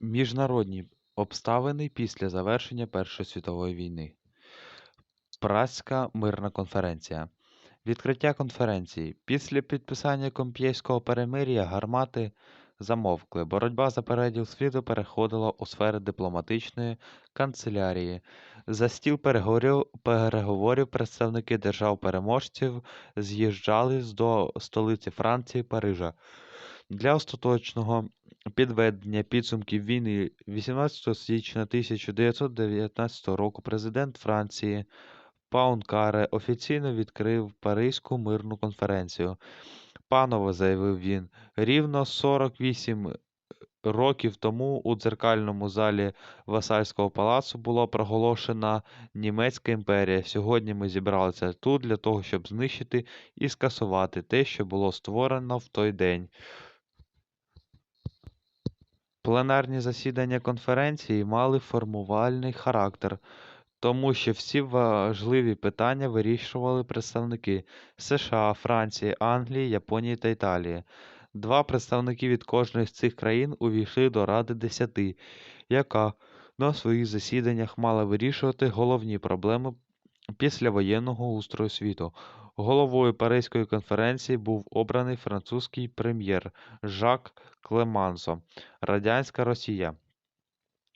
Міжнародні обставини після завершення Першої світової війни. Празька мирна конференція. Відкриття конференції. Після підписання Комп'єйського перемир'я гармати замовкли. Боротьба за переділ світу переходила у сфери дипломатичної канцелярії. За стіл переговорів представники держав-переможців з'їжджали до столиці Франції Парижа. Для остаточного підведення підсумків війни 18 січня 1919 року президент Франції Паункаре офіційно відкрив Паризьку мирну конференцію. Панове, заявив він, рівно 48 років тому у дзеркальному залі Васальського палацу була проголошена Німецька імперія. Сьогодні ми зібралися тут для того, щоб знищити і скасувати те, що було створено в той день. Пленарні засідання конференції мали формувальний характер, тому що всі важливі питання вирішували представники США, Франції, Англії, Японії та Італії. Два представники від кожної з цих країн увійшли до Ради Десяти, яка на своїх засіданнях мала вирішувати головні проблеми післявоєнного устрою світу. Головою Паризької конференції був обраний французький прем'єр Жак Клемансо. Радянська Росія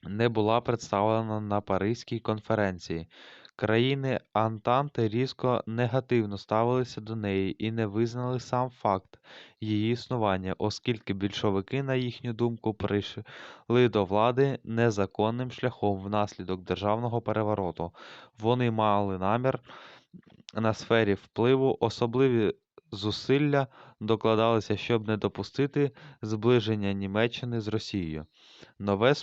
не була представлена на Паризькій конференції. Країни Антанти різко негативно ставилися до неї і не визнали сам факт її існування, оскільки більшовики, на їхню думку, прийшли до влади незаконним шляхом внаслідок державного перевороту. Вони мали намір на сфері впливу, особливі зусилля докладалися, щоб не допустити зближення Німеччини з Росією. Нове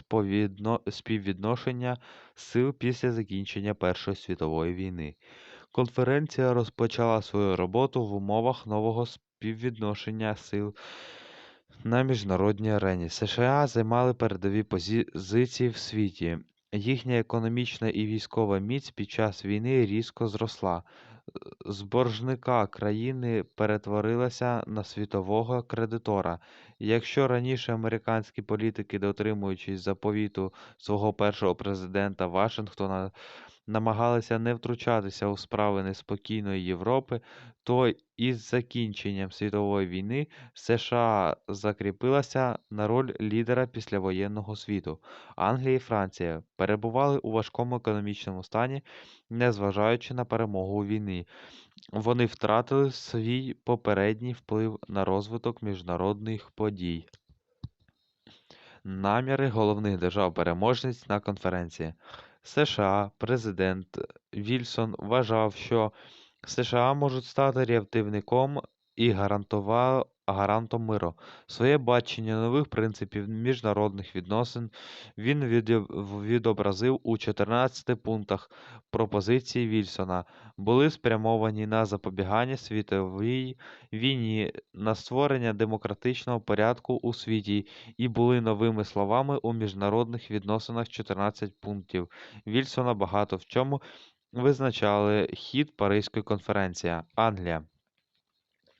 співвідношення сил після закінчення Першої світової війни. Конференція розпочала свою роботу в умовах нового співвідношення сил на міжнародній арені. США займали передові позиції в світі. Їхня економічна і військова міць під час війни різко зросла. З боржника країни перетворилася на світового кредитора. Якщо раніше американські політики, дотримуючись заповіту свого першого президента Вашингтона, намагалися не втручатися у справи неспокійної Європи, то із закінченням світової війни США закріпилася на роль лідера післявоєнного світу. Англія і Франція перебували у важкому економічному стані, незважаючи на перемогу у війні. Вони втратили свій попередній вплив на розвиток міжнародних подій. Наміри головних держав-переможниць на конференції. США президент Вільсон вважав, що США можуть стати рятівником і гарантува- гарантом миру. Своє бачення нових принципів міжнародних відносин він відобразив у 14 пунктах пропозиції Вільсона. Були спрямовані на запобігання світовій війні, на створення демократичного порядку у світі і були новими словами у міжнародних відносинах 14 пунктів Вільсона багато в чому визначали хід Паризької конференції. Англія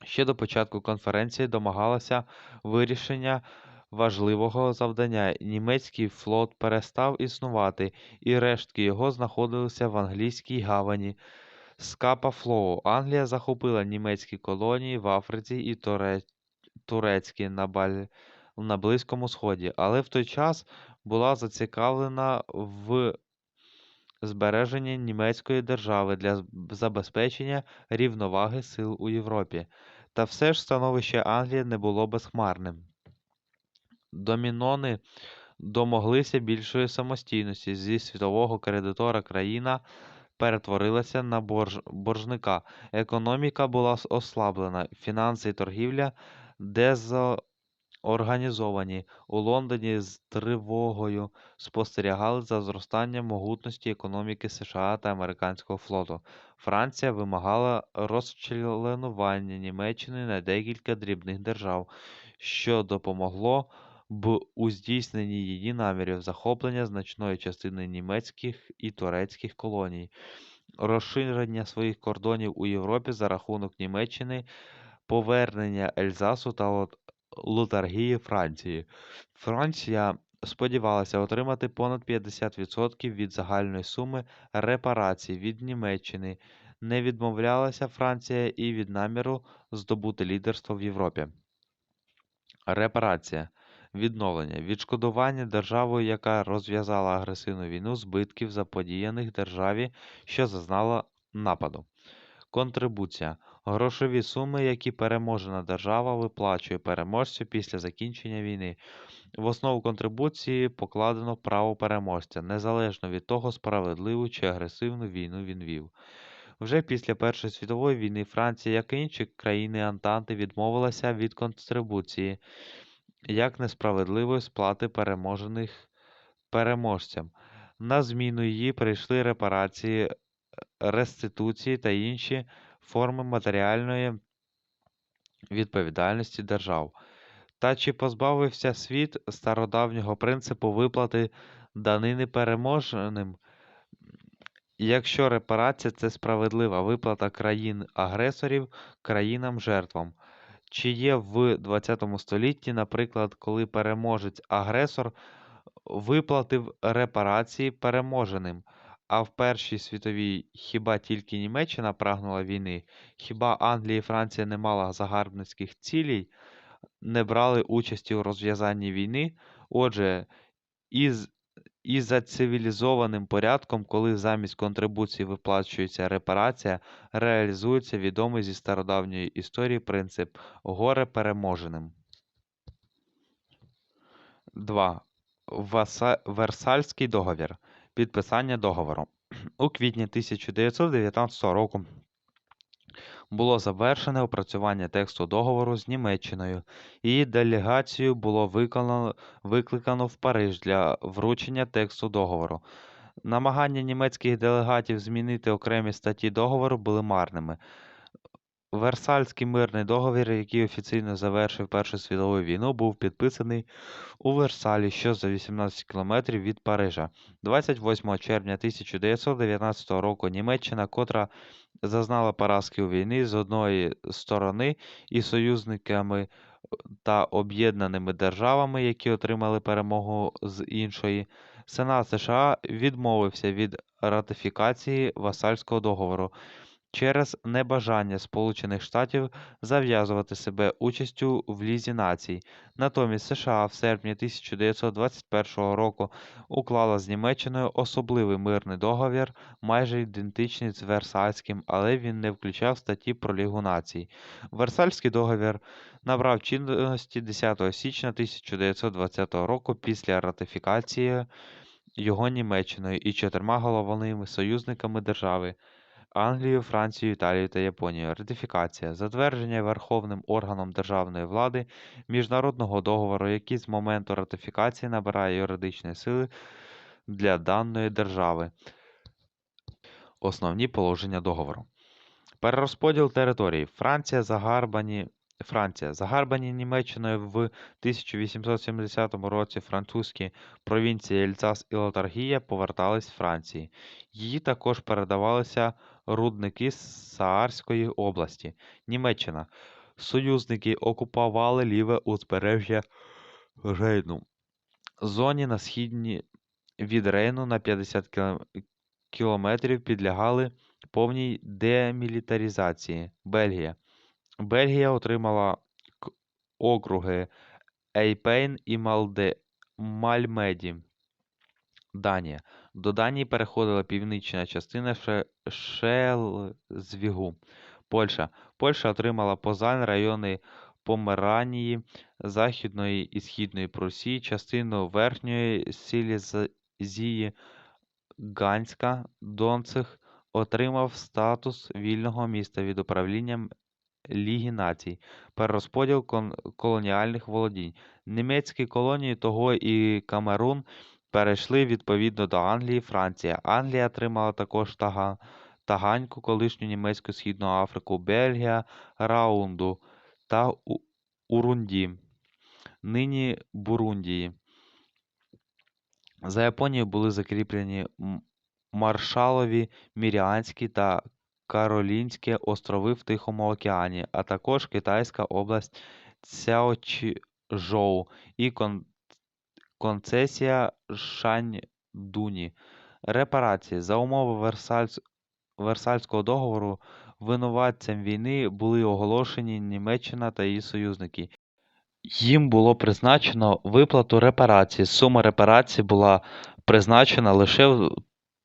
ще до початку конференції домагалася вирішення важливого завдання. Німецький флот перестав існувати, і рештки його знаходилися в англійській гавані Скапа Флоу. Англія захопила німецькі колонії в Африці і Туре... турецькі на, Баль... на Близькому Сході, але в той час була зацікавлена в збереженні німецької держави для забезпечення рівноваги сил у Європі. Та все ж становище Англії не було безхмарним. Домінони домоглися більшої самостійності. Зі світового кредитора країна перетворилася на борж... боржника. Економіка була ослаблена, фінанси і торгівля дезорганізовані. У Лондоні з тривогою спостерігали за зростанням могутності економіки США та американського флоту. Франція вимагала розчленування Німеччини на декілька дрібних держав, що допомогло б у здійсненні її намірів захоплення значної частини німецьких і турецьких колоній, розширення своїх кордонів у Європі за рахунок Німеччини, повернення Ельзасу та Лотаргії Франції. Франція сподівалася отримати понад 50% від загальної суми репарацій від Німеччини. Не відмовлялася Франція і від наміру здобути лідерство в Європі. Репарація відновлення відшкодування державою, яка розв'язала агресивну війну збитків, заподіяних державі, що зазнала нападу. Контрибуція грошові суми, які переможена держава виплачує переможцю після закінчення війни. В основу контрибуції покладено право переможця, незалежно від того, справедливу чи агресивну війну він вів. Вже після Першої світової війни Франція, як і інші країни Антанти, відмовилася від контрибуції як несправедливої сплати переможених переможцям. На зміну її прийшли репарації, реституції та інші форми матеріальної відповідальності держав. Та чи позбавився світ стародавнього принципу виплати данини переможеним? Якщо репарація це справедлива виплата країн-агресорів країнам-жертвам. Чи є в ХХ столітті, наприклад, коли переможець-агресор виплатив репарації переможеним, а в Першій світовій хіба тільки Німеччина прагнула війни, хіба Англія і Франція не мала загарбницьких цілей, не брали участі у розв'язанні війни? Отже, із і за цивілізованим порядком, коли замість контрибуції виплачується репарація, реалізується відомий зі стародавньої історії принцип горе переможеним. 2. Васа... Версальський договір. Підписання договору. У квітні 1919 року було завершене опрацювання тексту договору з Німеччиною. Її делегацією було викликано в Париж для вручення тексту договору. Намагання німецьких делегатів змінити окремі статті договору були марними. Версальський мирний договір, який офіційно завершив Першу світову війну, був підписаний у Версалі, що за 18 кілометрів від Парижа. 28 червня 1919 року Німеччина, котра зазнала поразки у війні з одної сторони і союзниками та об'єднаними державами, які отримали перемогу з іншої, Сенат США відмовився від ратифікації Васальського договору через небажання Сполучених Штатів зав'язувати себе участю в Лізі націй. Натомість США в серпні 1921 року уклала з Німеччиною особливий мирний договір, майже ідентичний з Версальським, але він не включав статті про Лігу націй. Версальський договір набрав чинності 10 січня 1920 року після ратифікації його Німеччиною і чотирма головними союзниками держави Англією, Францію, Італію та Японію. Ратифікація. Затвердження Верховним органом державної влади міжнародного договору, який з моменту ратифікації набирає юридичної сили для даної держави. Основні положення договору. Перерозподіл територій. Франція загарбані. Франція. Загарбані Німеччиною в 1870 році французькі провінції Ельцас і Лотаргія повертались з Франції. Її також передавалися рудники з Саарської області. Німеччина. Союзники окупували ліве узбережжя Рейну. Зоні на східні від Рейну на 50 кілометрів підлягали повній демілітаризації. Бельгія. Бельгія отримала округи Ейпейн і Малде... Мальмеді. Данія. До Данії переходила північна частина Шелзвігу. Польща. Польща отримала Позань, райони Померанії, Західної і Східної Прусії, частину Верхньої Сілезії, Ганська, Донцих отримав статус вільного міста від управління Ліги націй, перерозподіл колоніальних володінь. Німецькі колонії того і Камерун перейшли відповідно до Англії Франції. Англія отримала також Таганьку, колишню німецьку Східну Африку, Бельгія, Раунду та Урунді, нині Бурундії. За Японією були закріплені Маршалові, Міріанські та Каролінські острови в Тихому океані, а також Китайська область Цяочжоу і Концесія Шаньдуні. Репарації. За умови Версальс... Версальського договору винуватцям війни були оголошені Німеччина та її союзники. Їм було призначено виплату репарацій. Сума репарацій була призначена лише в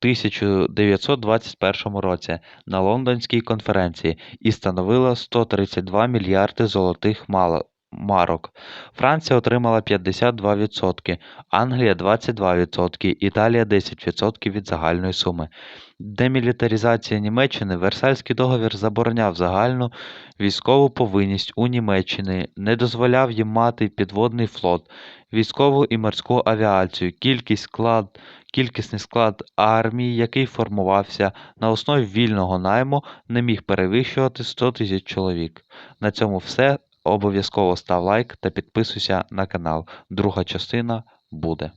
1921 році на Лондонській конференції і становила 132 мільярди золотих мало- марок. Франція отримала 52%, Англія 22%, Італія 10% від загальної суми. Демілітаризація Німеччини Версальський договір забороняв загальну військову повинність у Німеччині, не дозволяв їм мати підводний флот, військову і морську авіацію, кількість склад, кількісний склад армії, який формувався на основі вільного найму, не міг перевищувати 100 тисяч чоловік. На цьому все. Обов'язково став лайк та підписуйся на канал. Друга частина буде.